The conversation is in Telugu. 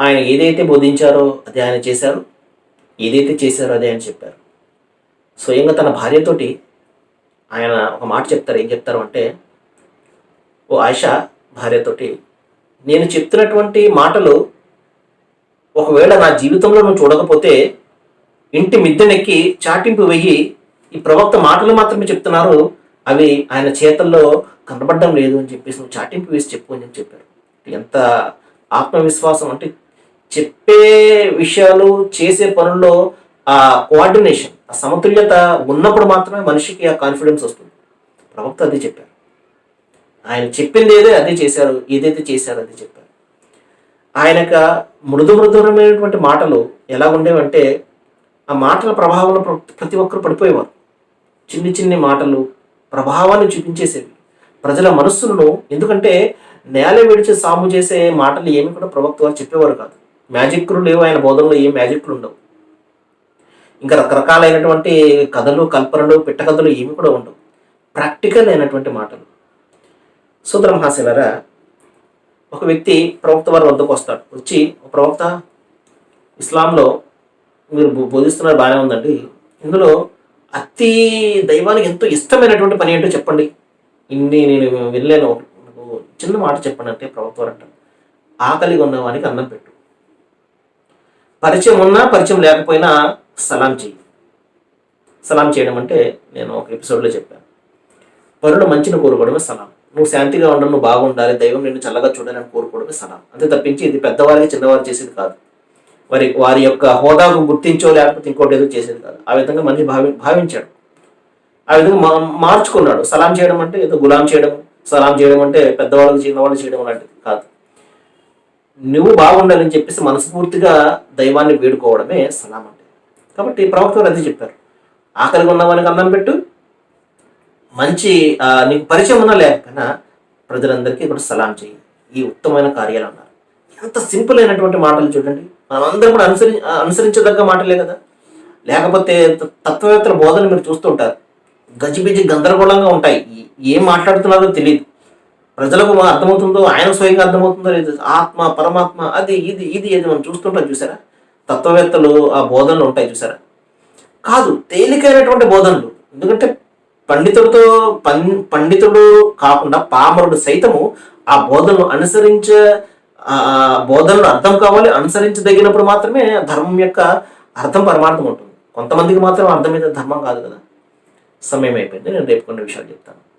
ఆయన ఏదైతే బోధించారో అది ఆయన చేశారు ఏదైతే చేశారో అదే ఆయన చెప్పారు. స్వయంగా తన భార్యతోటి ఆయన ఒక మాట చెప్తారు. ఏం చెప్తారు అంటే ఓ ఆయిషా భార్యతోటి నేను చెప్తున్నటువంటి మాటలు ఒకవేళ నా జీవితంలో నువ్వు చూడకపోతే ఇంటి మిద్దెనెక్కి చాటింపు వెయ్యి ఈ ప్రవక్త మాటలు మాత్రమే చెప్తున్నారు. అవి ఆయన చేతల్లో కనబడడం లేదు అని చెప్పేసి నువ్వు చాటింపు వేసి చెప్పు అని చెప్పారు. ఎంత ఆత్మవిశ్వాసం అంటే చెప్పే విషయాలు చేసే పనుల్లో ఆ కోఆర్డినేషన్ ఆ సమతుల్యత ఉన్నప్పుడు మాత్రమే మనిషికి ఆ కాన్ఫిడెన్స్ వస్తుంది. ప్రవక్త అదే చెప్పారు. ఆయన చెప్పింది ఏదో అదే చేశారు ఏదైతే చేశారో అది చెప్పారు. ఆయన యొక్క మృదు మృదురమైనటువంటి మాటలు ఎలా ఉండేవంటే ఆ మాటల ప్రభావంలో ప్ర- ప్రతి ఒక్కరు పడిపోయేవారు. చిన్ని చిన్ని మాటలు ప్రభావాన్ని చూపించేసేవి. ప్రజల మనస్సులను ఎందుకంటే నేల విడిచి సాము చేసే మాటలు ఏమి కూడా ప్రవక్త వారు చెప్పేవారు కాదు. మ్యాజిక్లు లేవు. ఆయన బోధనలో ఏం మ్యాజిక్లు ఉండవు. ఇంకా రకరకాలైనటువంటి కథలు కల్పనలు పిట్టకథలు ఏమి కూడా ఉండవు. ప్రాక్టికల్ అయినటువంటి మాటలు. సోదర ఒక వ్యక్తి ప్రవక్త వారి వద్దకు వస్తాడు. వచ్చి ప్రవక్త ఇస్లాంలో మీరు బోధిస్తున్నారు బాగానే ఉందండి. ఇందులో అతి దైవానికి ఎంతో ఇష్టమైనటువంటి పని ఏంటో చెప్పండి. ఇన్ని నేను వెళ్ళాను చిన్న మాట చెప్పండి అంటే ప్రవక్త అంటారు ఆకలిగా ఉన్నవానికి అన్నం పెట్టు. పరిచయం ఉన్నా పరిచయం లేకపోయినా సలాం చెయ్యి. సలాం చేయడం అంటే నేను ఒక ఎపిసోడ్లో చెప్పాను. పరుల మంచిని కోరుకోవడమే సలాం. నువ్వు శాంతిగా ఉండడం నువ్వు బాగుండాలి దైవం నిన్ను చల్లగా చూడాలని కోరుకోవడమే సలాం. అంతే తప్పించి ఇది పెద్దవారికి చిన్నవారు చేసేది కాదు. వారి వారి యొక్క హోదాకు గుర్తించో లేకపోతే ఇంకోటి ఏదో చేసేది కాదు. ఆ విధంగా మనిషి భావి భావించాడు. ఆ విధంగా మా మార్చుకున్నాడు. సలాం చేయడం అంటే ఏదో గులాం చేయడం సలాం చేయడం అంటే పెద్దవాళ్ళకి చిన్నవాళ్ళు చేయడం అలాంటిది కాదు. నువ్వు బాగుండాలని చెప్పేసి మనస్ఫూర్తిగా దైవాన్ని వేడుకోవడమే సలాం అంటే కాబట్టి ప్రవక్త గారు అదే చెప్పారు. ఆకలిగా ఉన్నవానికి అన్నం పెట్టు. మంచి నీకు పరిచయం ఉన్నా లేకపోయినా ప్రజలందరికీ కూడా సలాం చేయి ఈ ఉత్తమమైన కార్యాలు అన్నారు. ఎంత సింపుల్ అయినటువంటి మాటలు చూడండి. మనం అందరం కూడా అనుసరి అనుసరించదగ్గ మాటలే కదా. లేకపోతే తత్వవేత్తల బోధన మీరు చూస్తుంటారు గజిబిజి గందరగోళంగా ఉంటాయి. ఏం మాట్లాడుతున్నారో తెలియదు ప్రజలకు అర్థమవుతుందో ఆయన స్వయంగా అర్థమవుతుందో లేదు. ఆత్మ పరమాత్మ అది ఇది ఇది ఏది మనం చూస్తుంటాం చూసారా? తత్వవేత్తలు ఆ బోధనలు ఉంటాయి చూసారా? కాదు తేలికైనటువంటి బోధనలు. ఎందుకంటే పండితుడితో పం పండితుడు కాకుండా పామరుడు సైతము ఆ బోధనలు అనుసరించ బోధనలు అర్థం కావాలి అనుసరించదగినప్పుడు మాత్రమే ధర్మం యొక్క అర్థం పరమార్థం ఉంటుంది. కొంతమందికి మాత్రం అర్థమైతే ధర్మం కాదు కదా. సమయం అయిపోయింది నేను రేపు కొన్ని విషయాలు చెప్తాను.